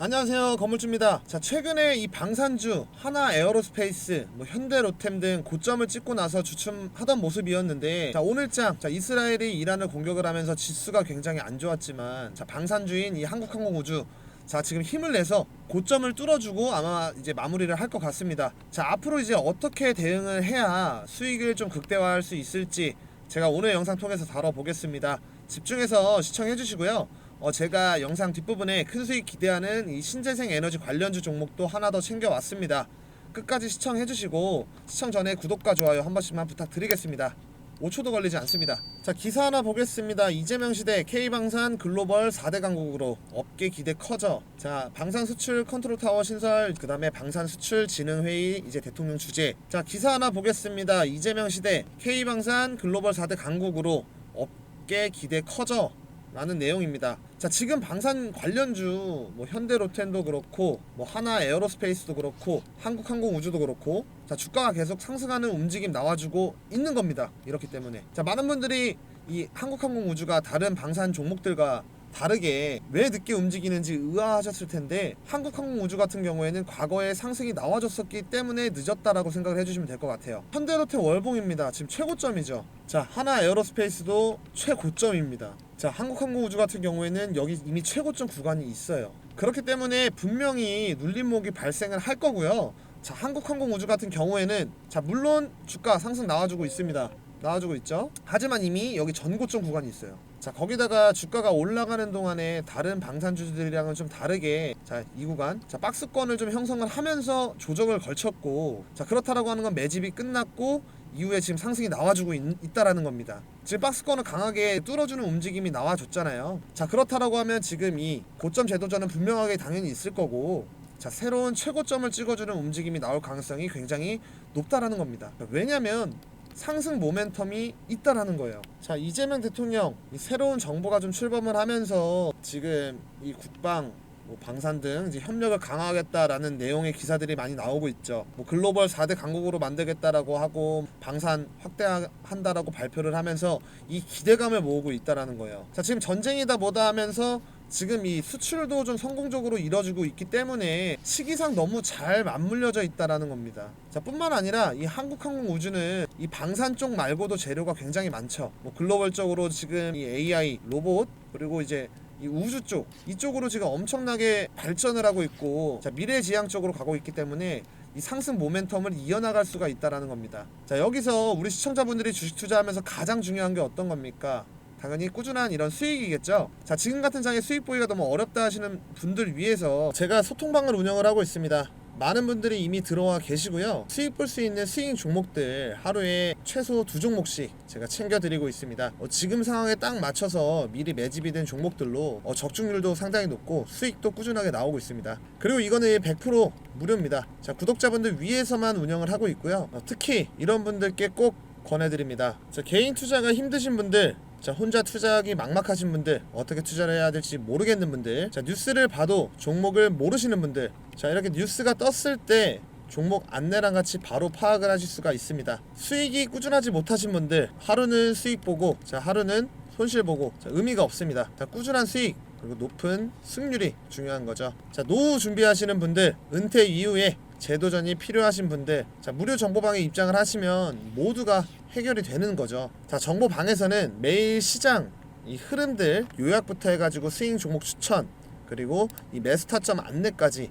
안녕하세요. 건물주입니다. 자 최근에 이 방산주 하나 에어로스페이스 뭐 현대 로템 등 고점을 찍고 나서 주춤하던 모습이었는데 자 오늘장 자 이스라엘이 이란을 공격을 하면서 지수가 굉장히 안 좋았지만 자 방산주인 이 한국항공우주 자 지금 힘을 내서 고점을 뚫어주고 아마 이제 마무리를 할 것 같습니다. 자 앞으로 이제 어떻게 대응을 해야 수익을 좀 극대화할 수 있을지 제가 오늘 영상 통해서 다뤄보겠습니다. 집중해서 시청해 주시고요 어, 제가 영상 뒷부분에 큰 수익 기대하는 이 신재생 에너지 관련주 종목도 하나 더 챙겨왔습니다. 끝까지 시청해주시고 시청 전에 구독과 좋아요 한 번씩만 부탁드리겠습니다. 5초도 걸리지 않습니다. 자 기사 하나 보겠습니다. 이재명 시대 K방산 글로벌 4대 강국으로 업계 기대 커져. 자 방산 수출 컨트롤 타워 신설 그 다음에 방산 수출 진흥 회의 이제 대통령 주재. 자 기사 하나 보겠습니다. 이재명 시대 K방산 글로벌 4대 강국으로 업계 기대 커져. 라는 내용입니다. 자, 지금 방산 관련주 뭐 현대로텐도 그렇고 뭐 하나 에어로스페이스도 그렇고 한국항공우주도 그렇고 자, 주가가 계속 상승하는 움직임 나와주고 있는 겁니다. 이렇기 때문에 자, 많은 분들이 이 한국항공우주가 다른 방산 종목들과 다르게 왜 늦게 움직이는지 의아하셨을 텐데 한국항공우주 같은 경우에는 과거에 상승이 나와줬었기 때문에 늦었다라고 생각을 해주시면 될 것 같아요. 현대로템 월봉입니다. 지금 최고점이죠. 자 하나 에어로스페이스도 최고점입니다. 자 한국항공우주 같은 경우에는 여기 이미 최고점 구간이 있어요. 그렇기 때문에 분명히 눌림목이 발생을 할 거고요. 자 한국항공우주 같은 경우에는 자 물론 주가 상승 나와주고 있습니다. 나와주고 있죠. 하지만 이미 여기 전고점 구간이 있어요. 자 거기다가 주가가 올라가는 동안에 다른 방산주들이랑은 좀 다르게 자이 구간 자 박스권을 좀 형성을 하면서 조정을 걸쳤고 자 그렇다라고 하는 건 매집이 끝났고 이후에 지금 상승이 나와주고 있, 있다라는 겁니다. 지금 박스권을 강하게 뚫어주는 움직임이 나와줬잖아요. 자 그렇다라고 하면 지금 이 고점 제도전은 분명하게 당연히 있을 거고 자 새로운 최고점을 찍어주는 움직임이 나올 가능성이 굉장히 높다라는 겁니다. 왜냐면 상승 모멘텀이 있다라는 거예요. 자 이재명 대통령 이 새로운 정보가 좀 출범을 하면서 지금 이 국방 뭐 방산 등 협력을 강화하겠다라는 내용의 기사들이 많이 나오고 있죠. 뭐 글로벌 4대 강국으로 만들겠다라고 하고 방산 확대한다라고 발표를 하면서 이 기대감을 모으고 있다라는 거예요. 자 지금 전쟁이다 뭐다 하면서 지금 이 수출도 좀 성공적으로 이뤄지고 있기 때문에 시기상 너무 잘 맞물려져 있다라는 겁니다. 자, 뿐만 아니라 이 한국항공우주는 이 방산 쪽 말고도 재료가 굉장히 많죠. 뭐 글로벌적으로 지금 이 AI 로봇 그리고 이제 이 우주 쪽 이쪽으로 지금 엄청나게 발전을 하고 있고 자, 미래지향 쪽으로 가고 있기 때문에 이 상승 모멘텀을 이어나갈 수가 있다라는 겁니다. 자 여기서 우리 시청자분들이 주식 투자하면서 가장 중요한 게 어떤 겁니까? 당연히 꾸준한 이런 수익이겠죠. 자 지금 같은 장에 수익 보기가 너무 어렵다 하시는 분들 위해서 제가 소통방을 운영을 하고 있습니다. 많은 분들이 이미 들어와 계시고요. 수익 볼 수 있는 수익 종목들 하루에 최소 두 종목씩 제가 챙겨드리고 있습니다. 어, 지금 상황에 딱 맞춰서 미리 매집이 된 종목들로 어, 적중률도 상당히 높고 수익도 꾸준하게 나오고 있습니다. 그리고 이거는 100% 무료입니다. 자 구독자분들 위해서만 운영을 하고 있고요. 어, 특히 이런 분들께 꼭 권해드립니다. 자 개인 투자가 힘드신 분들 자 혼자 투자하기 막막하신 분들 어떻게 투자를 해야 될지 모르겠는 분들 자 뉴스를 봐도 종목을 모르시는 분들 자 이렇게 뉴스가 떴을 때 종목 안내랑 같이 바로 파악을 하실 수가 있습니다. 수익이 꾸준하지 못하신 분들 하루는 수익 보고 자 하루는 손실 보고 자 의미가 없습니다. 자 꾸준한 수익 그리고 높은 승률이 중요한 거죠. 자 노후 준비하시는 분들 은퇴 이후에 제도전이 필요하신 분들 자 무료 정보방에 입장을 하시면 모두가 해결이 되는 거죠. 자 정보방에서는 매일 시장 이 흐름들 요약부터 해가지고 스윙 종목 추천 그리고 이 매스타점 안내까지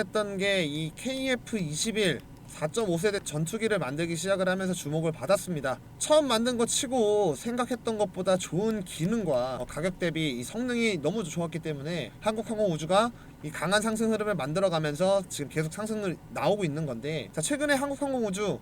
했던 게 이 KF21 4.5세대 전투기를 만들기 시작을 하면서 주목을 받았습니다. 처음 만든 것 치고 생각했던 것보다 좋은 기능과 어, 가격 대비 이 성능이 너무 좋았기 때문에 한국항공우주가 이 강한 상승 흐름을 만들어가면서 지금 계속 상승을 나오고 있는 건데 자 최근에 한국항공우주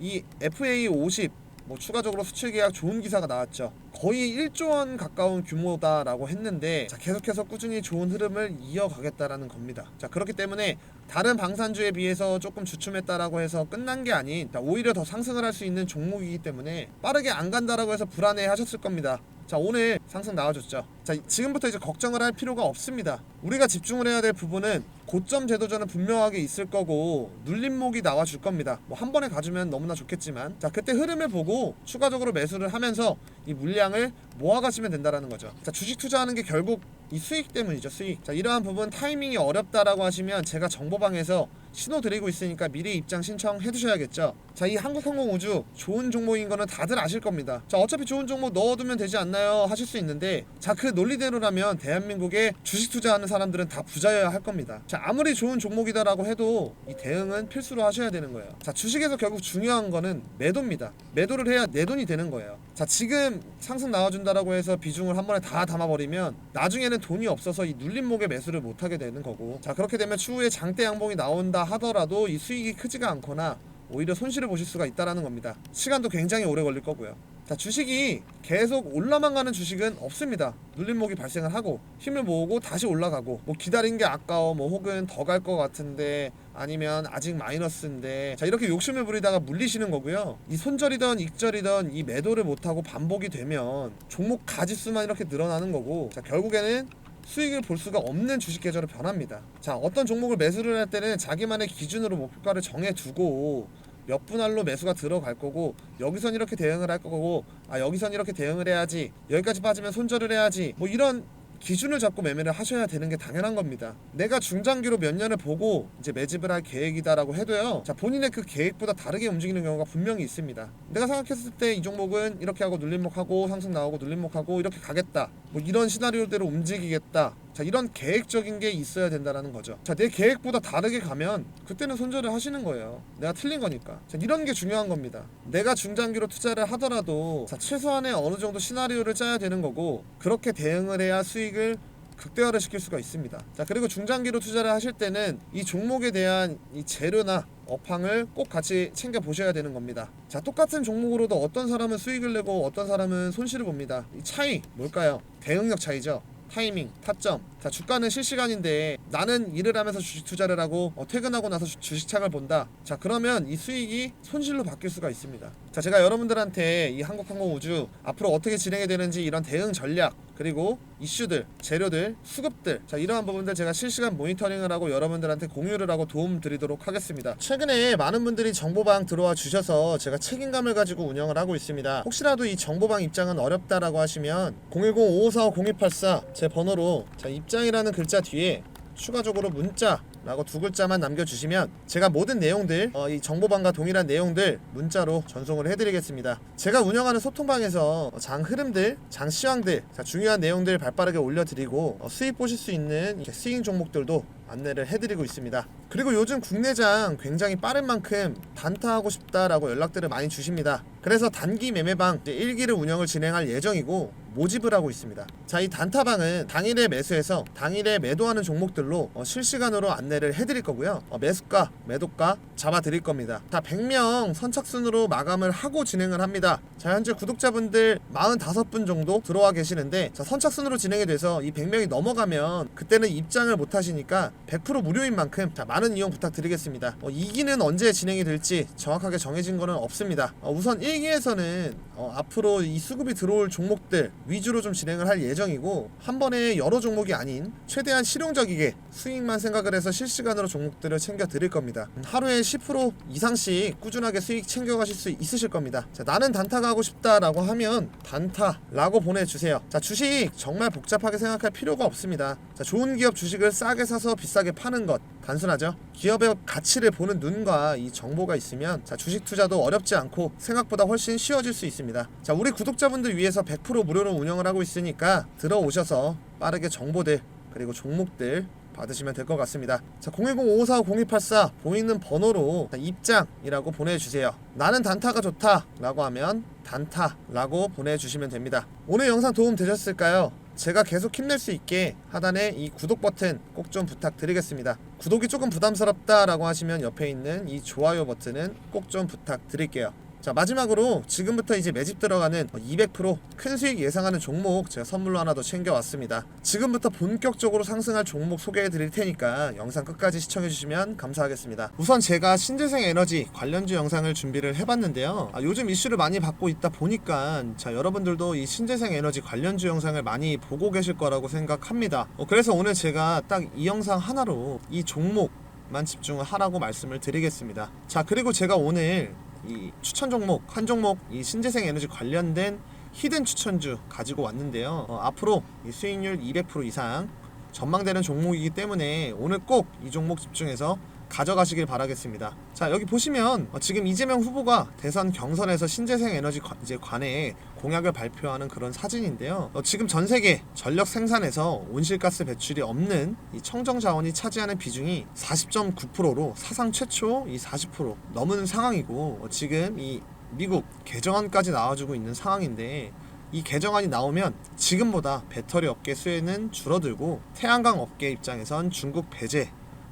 이 FA 50 뭐 추가적으로 수출 계약 좋은 기사가 나왔죠. 거의 1조 원 가까운 규모다라고 했는데 자, 계속해서 꾸준히 좋은 흐름을 이어가겠다라는 겁니다. 자, 그렇기 때문에 다른 방산주에 비해서 조금 주춤했다라고 해서 끝난 게 아닌 자, 오히려 더 상승을 할 수 있는 종목이기 때문에 빠르게 안 간다라고 해서 불안해 하셨을 겁니다. 자 오늘 상승 나와줬죠. 자 지금부터 이제 걱정을 할 필요가 없습니다. 우리가 집중을 해야 될 부분은 고점 제도전은 분명하게 있을 거고 눌림목이 나와줄 겁니다. 뭐 한 번에 가주면 너무나 좋겠지만. 자 그때 흐름을 보고 추가적으로 매수를 하면서 이 물량을 모아가시면 된다라는 거죠. 자 주식 투자하는 게 결국 이 수익 때문이죠 수익. 자 이러한 부분 타이밍이 어렵다라고 하시면 제가 정보방에서 신호 드리고 있으니까 미리 입장 신청해 두셔야겠죠? 자 이 한국항공우주 좋은 종목인 거는 다들 아실 겁니다. 자 어차피 좋은 종목 넣어두면 되지 않나요? 하실 수 있는데 자 그 논리대로라면 대한민국에 주식 투자하는 사람들은 다 부자여야 할 겁니다. 자 아무리 좋은 종목이다라고 해도 이 대응은 필수로 하셔야 되는 거예요. 자 주식에서 결국 중요한 거는 매도입니다. 매도를 해야 내 돈이 되는 거예요. 자 지금 상승 나와준다라고 해서 비중을 한 번에 다 담아버리면 나중에는 돈이 없어서 이 눌림목에 매수를 못하게 되는 거고. 자 그렇게 되면 추후에 장대 양봉이 나온다 하더라도 이 수익이 크지가 않거나 오히려 손실을 보실 수가 있다라는 겁니다. 시간도 굉장히 오래 걸릴 거고요. 자, 주식이 계속 올라만 가는 주식은 없습니다. 눌림목이 발생을 하고 힘을 모으고 다시 올라가고 뭐 기다린 게 아까워 뭐 혹은 더 갈 것 같은데 아니면 아직 마이너스인데 자 이렇게 욕심을 부리다가 물리시는 거고요. 이 손절이던 익절이던 이 매도를 못하고 반복이 되면 종목 가지수만 이렇게 늘어나는 거고 자 결국에는 수익을 볼 수가 없는 주식 계절로 변합니다. 자, 어떤 종목을 매수를 할 때는 자기만의 기준으로 목표가를 정해 두고 몇 분할로 매수가 들어갈 거고 여기선 이렇게 대응을 할 거고 아 여기선 이렇게 대응을 해야지 여기까지 빠지면 손절을 해야지 뭐 이런 기준을 잡고 매매를 하셔야 되는 게 당연한 겁니다. 내가 중장기로 몇 년을 보고 이제 매집을 할 계획이다라고 해도요. 자, 본인의 그 계획보다 다르게 움직이는 경우가 분명히 있습니다. 내가 생각했을 때 이 종목은 이렇게 하고 눌림목하고 상승 나오고 눌림목하고 이렇게 가겠다. 뭐 이런 시나리오대로 움직이겠다. 자, 이런 계획적인 게 있어야 된다라는 거죠. 자, 내 계획보다 다르게 가면 그때는 손절을 하시는 거예요. 내가 틀린 거니까. 자, 이런 게 중요한 겁니다. 내가 중장기로 투자를 하더라도 자, 최소한의 어느 정도 시나리오를 짜야 되는 거고 그렇게 대응을 해야 수익을 극대화를 시킬 수가 있습니다. 자 그리고 중장기로 투자를 하실 때는 이 종목에 대한 이 재료나 업황을 꼭 같이 챙겨 보셔야 되는 겁니다. 자 똑같은 종목으로도 어떤 사람은 수익을 내고 어떤 사람은 손실을 봅니다. 이 차이 뭘까요? 대응력 차이죠. 타이밍, 타점. 자, 주가는 실시간인데 나는 일을 하면서 주식 투자를 하고 어, 퇴근하고 나서 주- 주식창을 본다. 자, 그러면 이 수익이 손실로 바뀔 수가 있습니다. 자, 제가 여러분들한테 이 한국항공우주 앞으로 어떻게 진행이 되는지 이런 대응 전략 그리고 이슈들, 재료들, 수급들 자 이러한 부분들 제가 실시간 모니터링을 하고 여러분들한테 공유를 하고 도움 드리도록 하겠습니다. 최근에 많은 분들이 정보방 들어와 주셔서 제가 책임감을 가지고 운영을 하고 있습니다. 혹시라도 이 정보방 입장은 어렵다라고 하시면 010-5545-0284 제 번호로 자 입장이라는 글자 뒤에 추가적으로 문자 라고 두 글자만 남겨주시면 제가 모든 내용들 어, 이 정보방과 동일한 내용들 문자로 전송을 해드리겠습니다. 제가 운영하는 소통방에서 장 흐름들, 장 시황들, 자, 중요한 내용들 발빠르게 올려드리고 어, 수익 보실 수 있는 스윙 종목들도 안내를 해드리고 있습니다. 그리고 요즘 국내장 굉장히 빠른 만큼 단타하고 싶다라고 연락들을 많이 주십니다. 그래서 단기 매매방 이제 1기를 운영을 진행할 예정이고 모집을 하고 있습니다. 자, 이 단타방은 당일에 매수해서 당일에 매도하는 종목들로 어, 실시간으로 안내를 해드릴 거고요. 어, 매수가, 매도가 잡아드릴 겁니다. 자, 100명 선착순으로 마감을 하고 진행을 합니다. 자, 현재 구독자분들 45분 정도 들어와 계시는데 자, 선착순으로 진행이 돼서 이 100명이 넘어가면 그때는 입장을 못 하시니까 100% 무료인 만큼 자, 많은 이용 부탁드리겠습니다. 어, 2기는 언제 진행이 될지 정확하게 정해진 거는 없습니다. 어, 우선 1기에서는 어, 앞으로 이 수급이 들어올 종목들 위주로 좀 진행을 할 예정이고 한 번에 여러 종목이 아닌 최대한 실용적이게 수익만 생각을 해서 실시간으로 종목들을 챙겨 드릴 겁니다. 음, 하루에 10% 이상씩 꾸준하게 수익 챙겨 가실 수 있으실 겁니다. 자, 나는 단타가 하고 싶다라고 하면 단타라고 보내주세요. 자, 주식 정말 복잡하게 생각할 필요가 없습니다. 자, 좋은 기업 주식을 싸게 사서 비싸게 파는 것 단순하죠. 기업의 가치를 보는 눈과 이 정보가 있으면 자, 주식 투자도 어렵지 않고 생각보다 훨씬 쉬워질 수 있습니다. 자, 우리 구독자분들 위해서 100% 무료로 운영을 하고 있으니까 들어오셔서 빠르게 정보들 그리고 종목들 받으시면 될 것 같습니다. 자, 010-5545-0284 보이는 번호로 입장이라고 보내주세요. 나는 단타가 좋다라고 하면 단타라고 보내주시면 됩니다. 오늘 영상 도움 되셨을까요? 제가 계속 힘낼 수 있게 하단에 이 구독 버튼 꼭 좀 부탁드리겠습니다. 구독이 조금 부담스럽다라고 하시면 옆에 있는 이 좋아요 버튼은 꼭 좀 부탁드릴게요. 자 마지막으로 지금부터 이제 매집 들어가는 200%큰 수익 예상하는 종목 제가 선물로 하나 더 챙겨왔습니다. 지금부터 본격적으로 상승할 종목 소개해 드릴 테니까 영상 끝까지 시청해 주시면 감사하겠습니다. 우선 제가 신재생 에너지 관련주 영상을 준비를 해봤는데요. 아, 요즘 이슈를 많이 받고 있다 보니까 자 여러분들도 이 신재생 에너지 관련주 영상을 많이 보고 계실 거라고 생각합니다. 어, 그래서 오늘 제가 딱 이 영상 하나로 이 종목 만 집중을 하라고 말씀을 드리겠습니다. 자 그리고 제가 오늘 이 추천 종목 한 종목 이 신재생 에너지 관련된 히든 추천주 가지고 왔는데요. 어, 앞으로 이 수익률 200% 이상 전망되는 종목이기 때문에 오늘 꼭 이 종목 집중해서 가져가시길 바라겠습니다. 자 여기 보시면 어, 지금 이재명 후보가 대선 경선에서 신재생 에너지 관, 이제 관해 공약을 발표하는 그런 사진인데요. 어, 지금 전 세계 전력 생산에서 온실가스 배출이 없는 이 청정 자원이 차지하는 비중이 40.9%로 사상 최초 이 40% 넘은 상황이고 어, 지금 이 미국 개정안까지 나와주고 있는 상황인데 이 개정안이 나오면 지금보다 배터리 업계 수혜는 줄어들고 태양광 업계 입장에선 중국 배제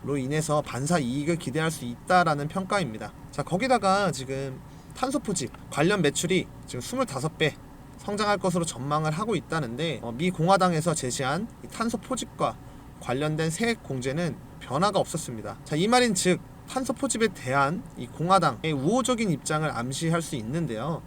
로 인해서 반사 이익을 기대할 수 있다라는 평가입니다. 자 거기다가 지금 탄소 포집 관련 매출이 지금 25배 성장할 것으로 전망을 하고 있다는데 어, 미 공화당에서 제시한 이 탄소 포집과 관련된 세액 공제는 변화가 없었습니다. 자, 이 말인 즉 탄소 포집에 대한 이 공화당의 우호적인 입장을 암시할 수 있는데요.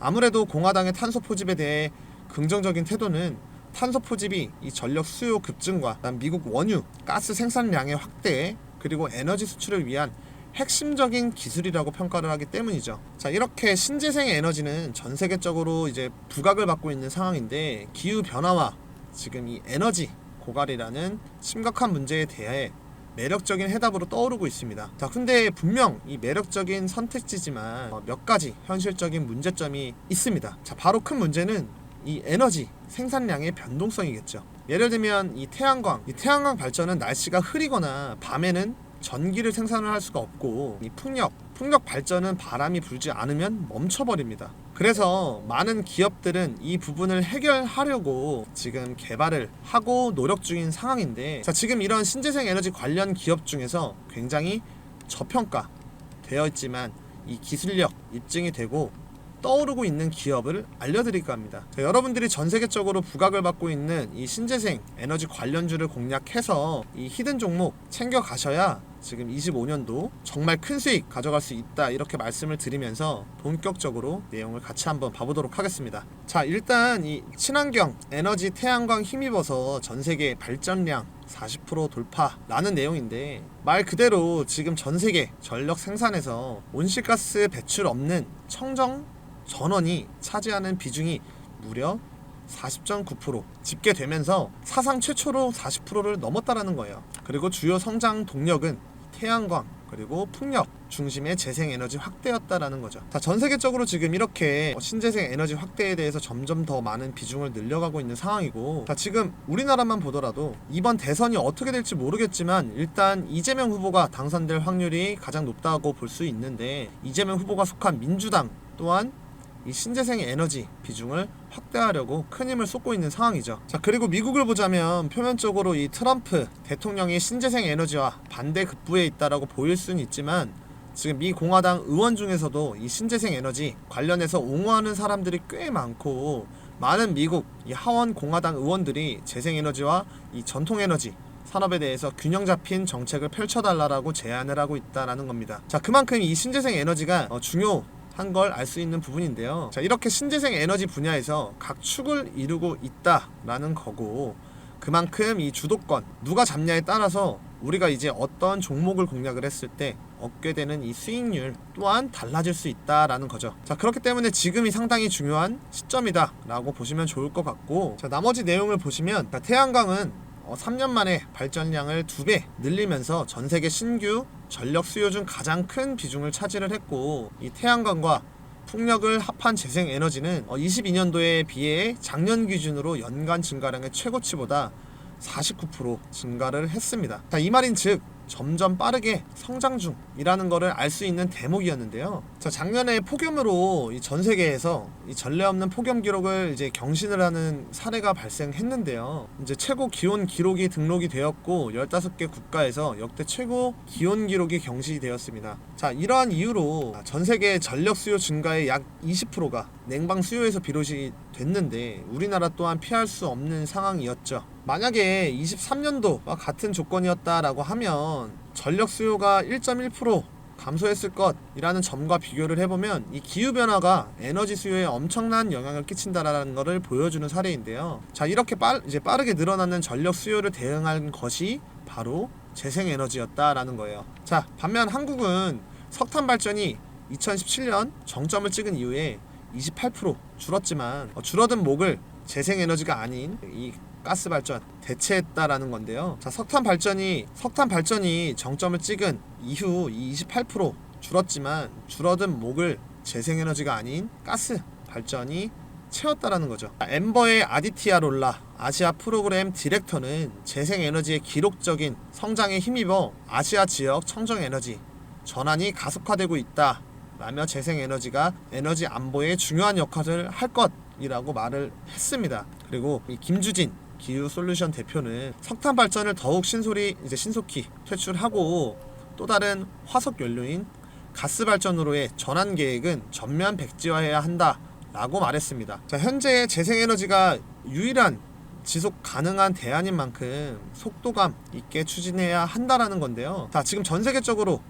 아무래도 공화당의 탄소 포집에 대해 긍정적인 태도는 탄소 포집이 이 전력 수요 급증과 미국 원유 가스 생산량의 확대 그리고 에너지 수출을 위한 핵심적인 기술이라고 평가를 하기 때문이죠. 자, 이렇게 신재생 에너지는 전 세계적으로 이제 부각을 받고 있는 상황인데 기후 변화와 지금 이 에너지 고갈이라는 심각한 문제에 대해 매력적인 해답으로 떠오르고 있습니다. 자, 근데 분명 이 매력적인 선택지지만 어, 몇 가지 현실적인 문제점이 있습니다. 자, 바로 큰 문제는 이 에너지 생산량의 변동성이겠죠. 예를 들면 이 태양광, 이 태양광 발전은 날씨가 흐리거나 밤에는 전기를 생산을 할 수가 없고 이 풍력, 풍력 발전은 바람이 불지 않으면 멈춰버립니다. 그래서 많은 기업들은 이 부분을 해결하려고 지금 개발을 하고 노력 중인 상황인데 자 지금 이런 신재생 에너지 관련 기업 중에서 굉장히 저평가 되어 있지만 이 기술력 입증이 되고 떠오르고 있는 기업을 알려드릴까 합니다. 자, 여러분들이 전 세계적으로 부각을 받고 있는 이 신재생 에너지 관련주를 공략해서 이 히든 종목 챙겨 가셔야 지금 25년도 정말 큰 수익 가져갈 수 있다 이렇게 말씀을 드리면서 본격적으로 내용을 같이 한번 봐보도록 하겠습니다. 자 일단 이 친환경 에너지 태양광 힘입어서 전 세계 발전량 40% 돌파라는 내용인데 말 그대로 지금 전 세계 전력 생산에서 온실가스 배출 없는 청정 전원이 차지하는 비중이 무려 40.9% 집계되면서 사상 최초로 40%를 넘었다라는 거예요. 그리고 주요 성장 동력은 태양광 그리고 풍력 중심의 재생 에너지 확대였다라는 거죠. 자, 전 세계적으로 지금 이렇게 신재생 에너지 확대에 대해서 점점 더 많은 비중을 늘려가고 있는 상황이고, 자, 지금 우리나라만 보더라도 이번 대선이 어떻게 될지 모르겠지만 일단 이재명 후보가 당선될 확률이 가장 높다고 볼 수 있는데 이재명 후보가 속한 민주당 또한 이 신재생 에너지 비중을 확대하려고 큰 힘을 쏟고 있는 상황이죠. 자, 그리고 미국을 보자면 표면적으로 이 트럼프 대통령이 신재생 에너지와 반대 급부에 있다라고 보일 수는 있지만 지금 미 공화당 의원 중에서도 이 신재생 에너지 관련해서 옹호하는 사람들이 꽤 많고 많은 미국 이 하원 공화당 의원들이 재생 에너지와 이 전통 에너지 산업에 대해서 균형 잡힌 정책을 펼쳐달라고 제안을 하고 있다라는 겁니다. 자, 그만큼 이 신재생 에너지가 어, 중요 한 걸 알 수 있는 부분인데요. 자, 이렇게 신재생 에너지 분야에서 각 축을 이루고 있다라는 거고 그만큼 이 주도권 누가 잡냐에 따라서 우리가 이제 어떤 종목을 공략을 했을 때 얻게 되는 이 수익률 또한 달라질 수 있다라는 거죠. 자, 그렇기 때문에 지금이 상당히 중요한 시점이다라고 보시면 좋을 것 같고 자, 나머지 내용을 보시면 자, 태양광은 어, 3년 만에 발전량을 2배 늘리면서 전 세계 신규 전력 수요 중 가장 큰 비중을 차지를 했고 이 태양광과 풍력을 합한 재생 에너지는 어, 22년도에 비해 작년 기준으로 연간 증가량의 최고치보다 49% 증가를 했습니다. 자, 이 말인 즉 점점 빠르게 성장 중이라는 것을 알 수 있는 대목이었는데요. 자, 작년에 폭염으로 이 전 세계에서 이 전례 없는 폭염 기록을 이제 경신을 하는 사례가 발생했는데요. 이제 최고 기온 기록이 등록이 되었고 15개 국가에서 역대 최고 기온 기록이 경신되었습니다. 자, 이러한 이유로 전 세계 전력 수요 증가의 약 20%가 냉방 수요에서 비롯이 됐는데 우리나라 또한 피할 수 없는 상황이었죠. 만약에 23년도와 같은 조건이었다라고 하면 전력 수요가 1.1% 감소했을 것이라는 점과 비교를 해보면 이 기후 변화가 에너지 수요에 엄청난 영향을 끼친다라는 것을 보여주는 사례인데요. 자 이렇게 빠, 이제 빠르게 늘어나는 전력 수요를 대응한 것이 바로 재생 에너지였다라는 거예요. 자 반면 한국은 석탄 발전이 2017년 정점을 찍은 이후에 28% 줄었지만 어, 줄어든 목을 재생 에너지가 아닌 이 가스 발전 대체했다라는 건데요. 자, 석탄 발전이 석탄 발전이 정점을 찍은 이후 이28% 줄었지만 줄어든 목을 재생 에너지가 아닌 가스 발전이 채웠다라는 거죠. 엠버의 아디티아 롤라 아시아 프로그램 디렉터는 재생 에너지의 기록적인 성장에 힘입어 아시아 지역 청정 에너지 전환이 가속화되고 있다. 라며 재생 에너지가 에너지 안보에 중요한 역할을 할 것이라고 말을 했습니다. 그리고 이 김주진 기후 솔루션 대표는 석탄 발전을 더욱 신소리 이제 신속히 퇴출하고 또 다른 화석 연료인 가스 발전으로의 전환 계획은 전면 백지화해야 한다라고 말했습니다. 자, 현재 재생 에너지가 유일한 지속 가능한 대안인 만큼 속도감 있게 추진해야 한다라는 건데요. 자, 지금 전 세계적으로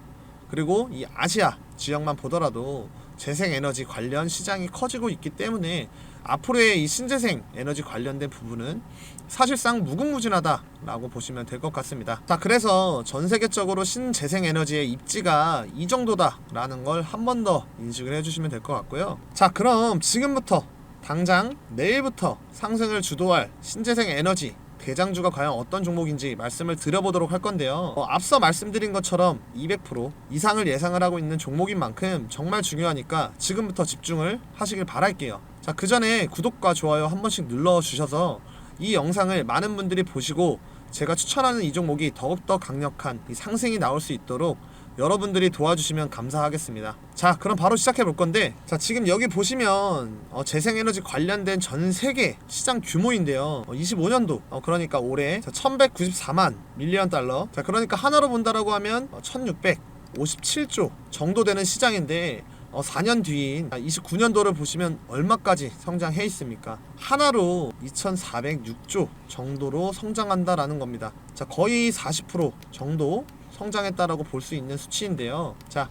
그리고 이 아시아 지역만 보더라도 재생 에너지 관련 시장이 커지고 있기 때문에 앞으로의 이 신재생 에너지 관련된 부분은 사실상 무궁무진하다라고 보시면 될 것 같습니다. 자, 그래서 전 세계적으로 신재생 에너지의 입지가 이 정도다라는 걸 한 번 더 인식을 해주시면 될 것 같고요. 자, 그럼 지금부터 당장 내일부터 상승을 주도할 신재생 에너지 대장주가 과연 어떤 종목인지 말씀을 드려보도록 할 건데요. 어, 앞서 말씀드린 것처럼 200% 이상을 예상을 하고 있는 종목인 만큼 정말 중요하니까 지금부터 집중을 하시길 바랄게요. 자, 그 전에 구독과 좋아요 한 번씩 눌러주셔서 이 영상을 많은 분들이 보시고 제가 추천하는 이 종목이 더욱더 강력한 이 상승이 나올 수 있도록 여러분들이 도와주시면 감사하겠습니다. 자, 그럼 바로 시작해 볼 건데, 자, 지금 여기 보시면 어, 재생에너지 관련된 전 세계 시장 규모인데요. 어, 25년도, 어, 그러니까 올해 자, 1,194만 밀리언 달러. 자, 그러니까 하나로 본다라고 하면 어, 1,657조 정도 되는 시장인데. 어, 4년 뒤인 29년도를 보시면 얼마까지 성장해 있습니까? 하나로 2,406조 정도로 성장한다라는 겁니다. 자, 거의 40% 정도 성장했다라고 볼 수 있는 수치인데요. 자,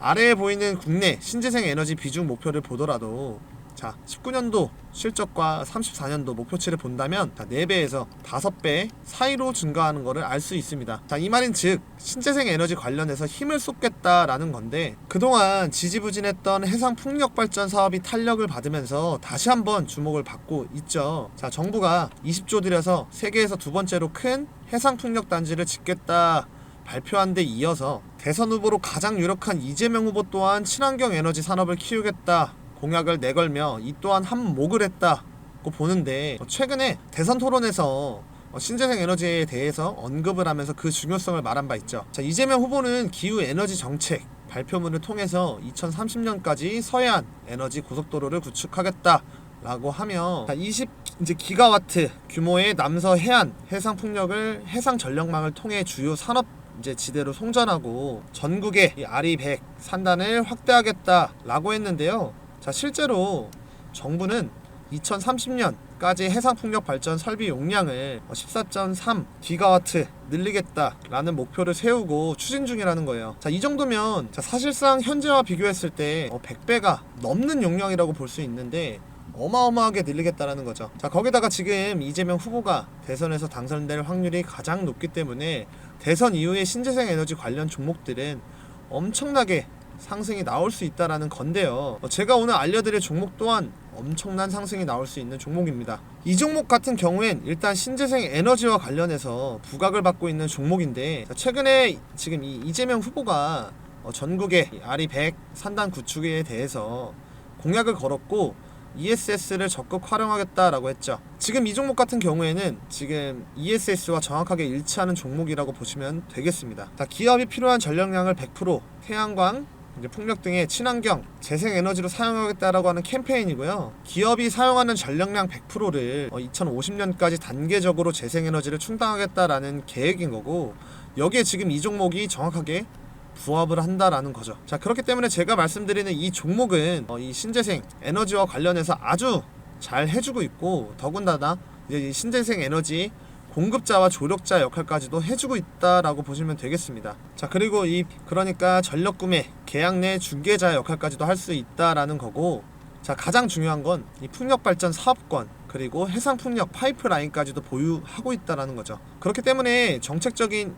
아래에 보이는 국내 신재생 에너지 비중 목표를 보더라도 자, 19년도 실적과 34년도 목표치를 본다면 자, 4배에서 5배 사이로 증가하는 것을 알 수 있습니다. 자, 이 말인 즉 신재생 에너지 관련해서 힘을 쏟겠다라는 건데 그동안 지지부진했던 해상 풍력 발전 사업이 탄력을 받으면서 다시 한번 주목을 받고 있죠. 자, 정부가 20조 들여서 세계에서 두 번째로 큰 해상 풍력 단지를 짓겠다 발표한 데 이어서 대선 후보로 가장 유력한 이재명 후보 또한 친환경 에너지 산업을 키우겠다 공약을 내걸며 이 또한 한몫을 했다고 보는데 최근에 대선 토론에서 신재생 에너지에 대해서 언급을 하면서 그 중요성을 말한 바 있죠. 자, 이재명 후보는 기후 에너지 정책 발표문을 통해서 2030년까지 서해안 에너지 고속도로를 구축하겠다. 라고 하며 20 이제 기가와트 규모의 남서 해안 해상 풍력을 해상 전력망을 통해 주요 산업 이제 지대로 송전하고 전국의 이 아리 100 산단을 확대하겠다라고 했는데요. 자, 실제로 정부는 2030년까지 해상 풍력 발전 설비 용량을 14.3 기가와트 늘리겠다라는 목표를 세우고 추진 중이라는 거예요. 자, 이 정도면 자, 사실상 현재와 비교했을 때 100배가 넘는 용량이라고 볼 수 있는데 어마어마하게 늘리겠다라는 거죠. 자, 거기다가 지금 이재명 후보가 대선에서 당선될 확률이 가장 높기 때문에 대선 이후에 신재생 에너지 관련 종목들은 엄청나게 상승이 나올 수 있다라는 건데요. 어, 제가 오늘 알려드릴 종목 또한 엄청난 상승이 나올 수 있는 종목입니다. 이 종목 같은 경우엔 일단 신재생 에너지와 관련해서 부각을 받고 있는 종목인데 최근에 지금 이 이재명 후보가 어, 전국의 아리 100 산단 구축에 대해서 공약을 걸었고 ESS를 적극 활용하겠다라고 했죠. 지금 이 종목 같은 경우에는 지금 ESS와 정확하게 일치하는 종목이라고 보시면 되겠습니다. 자, 기업이 필요한 전력량을 100% 태양광, 이제 풍력 등의 친환경 재생 에너지로 사용하겠다라고 하는 캠페인이고요. 기업이 사용하는 전력량 100%를 2050년까지 단계적으로 재생 에너지를 충당하겠다라는 계획인 거고 여기에 지금 이 종목이 정확하게 부합을 한다라는 거죠. 자 그렇기 때문에 제가 말씀드리는 이 종목은 어, 이 신재생 에너지와 관련해서 아주 잘 해주고 있고 더군다나 이제 이 신재생 에너지 공급자와 조력자 역할까지도 해주고 있다라고 보시면 되겠습니다. 자 그리고 이 그러니까 전력 구매 계약 내 중개자 역할까지도 할 수 있다라는 거고 자 가장 중요한 건 이 풍력 발전 사업권 그리고 해상 풍력 파이프라인까지도 보유하고 있다라는 거죠. 그렇기 때문에 정책적인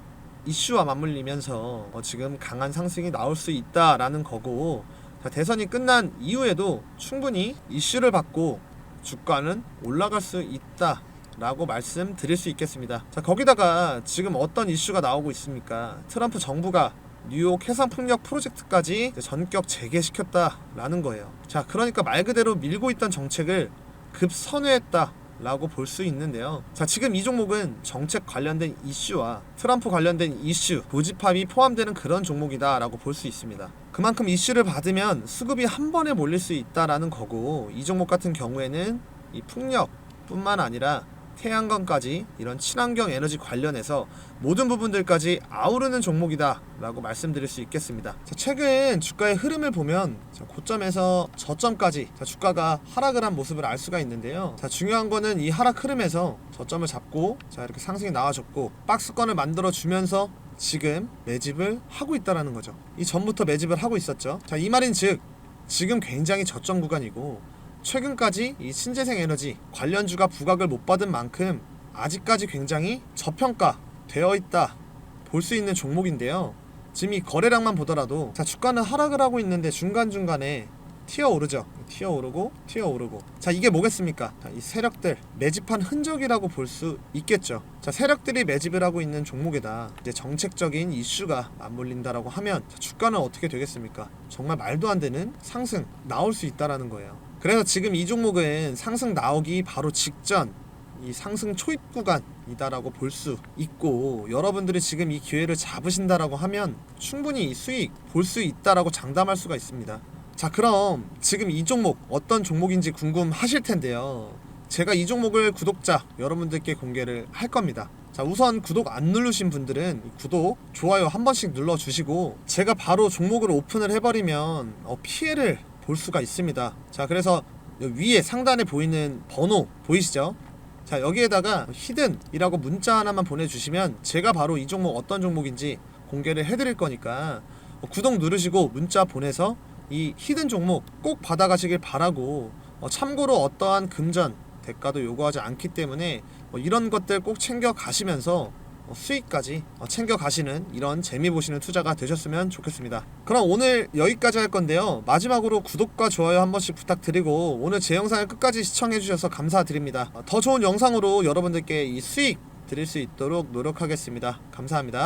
이슈와 맞물리면서 어, 지금 강한 상승이 나올 수 있다라는 거고 자, 대선이 끝난 이후에도 충분히 이슈를 받고 주가는 올라갈 수 있다 라고 말씀드릴 수 있겠습니다. 자 거기다가 지금 어떤 이슈가 나오고 있습니까? 트럼프 정부가 뉴욕 해상 풍력 프로젝트까지 전격 재개시켰다라는 거예요. 자 그러니까 말 그대로 밀고 있던 정책을 급선회했다. 라고 볼 수 있는데요. 자, 지금 이 종목은 정책 관련된 이슈와 트럼프 관련된 이슈, 고집합이 포함되는 그런 종목이다라고 볼 수 있습니다. 그만큼 이슈를 받으면 수급이 한 번에 몰릴 수 있다라는 거고 이 종목 같은 경우에는 이 풍력 뿐만 아니라 태양광까지 이런 친환경 에너지 관련해서 모든 부분들까지 아우르는 종목이다라고 말씀드릴 수 있겠습니다. 자, 최근 주가의 흐름을 보면 자, 고점에서 저점까지 자, 주가가 하락을 한 모습을 알 수가 있는데요. 자, 중요한 거는 이 하락 흐름에서 저점을 잡고 자, 이렇게 상승이 나와줬고 박스권을 만들어 주면서 지금 매집을 하고 있다라는 거죠. 이 전부터 매집을 하고 있었죠. 자, 이 말인 즉 지금 굉장히 저점 구간이고 최근까지 이 신재생 에너지 관련주가 부각을 못 받은 만큼 아직까지 굉장히 저평가 되어 있다 볼 수 있는 종목인데요. 지금 이 거래량만 보더라도 자 주가는 하락을 하고 있는데 중간 중간에 튀어 오르죠. 튀어 오르고 튀어 오르고. 자 이게 뭐겠습니까? 자, 이 세력들 매집한 흔적이라고 볼 수 있겠죠. 자 세력들이 매집을 하고 있는 종목에다 이제 정책적인 이슈가 맞물린다라고 하면 자, 주가는 어떻게 되겠습니까? 정말 말도 안 되는 상승 나올 수 있다라는 거예요. 그래서 지금 이 종목은 상승 나오기 바로 직전 이 상승 초입 구간이다라고 볼 수 있고 여러분들이 지금 이 기회를 잡으신다라고 하면 충분히 이 수익 볼 수 있다라고 장담할 수가 있습니다. 자 그럼 지금 이 종목 어떤 종목인지 궁금하실 텐데요. 제가 이 종목을 구독자 여러분들께 공개를 할 겁니다. 자 우선 구독 안 누르신 분들은 구독, 좋아요 한 번씩 눌러주시고 제가 바로 종목을 오픈을 해버리면 어, 피해를 볼 수가 있습니다. 자 그래서 위에 상단에 보이는 번호 보이시죠? 자 여기에다가 히든이라고 문자 하나만 보내주시면 제가 바로 이 종목 어떤 종목인지 공개를 해드릴 거니까 어, 구독 누르시고 문자 보내서 이 히든 종목 꼭 받아가시길 바라고 어, 참고로 어떠한 금전 대가도 요구하지 않기 때문에 어, 이런 것들 꼭 챙겨 가시면서 어, 수익까지 어, 챙겨 가시는 이런 재미 보시는 투자가 되셨으면 좋겠습니다. 그럼 오늘 여기까지 할 건데요. 마지막으로 구독과 좋아요 한 번씩 부탁드리고 오늘 제 영상을 끝까지 시청해 주셔서 감사드립니다. 어, 더 좋은 영상으로 여러분들께 이 수익 드릴 수 있도록 노력하겠습니다. 감사합니다.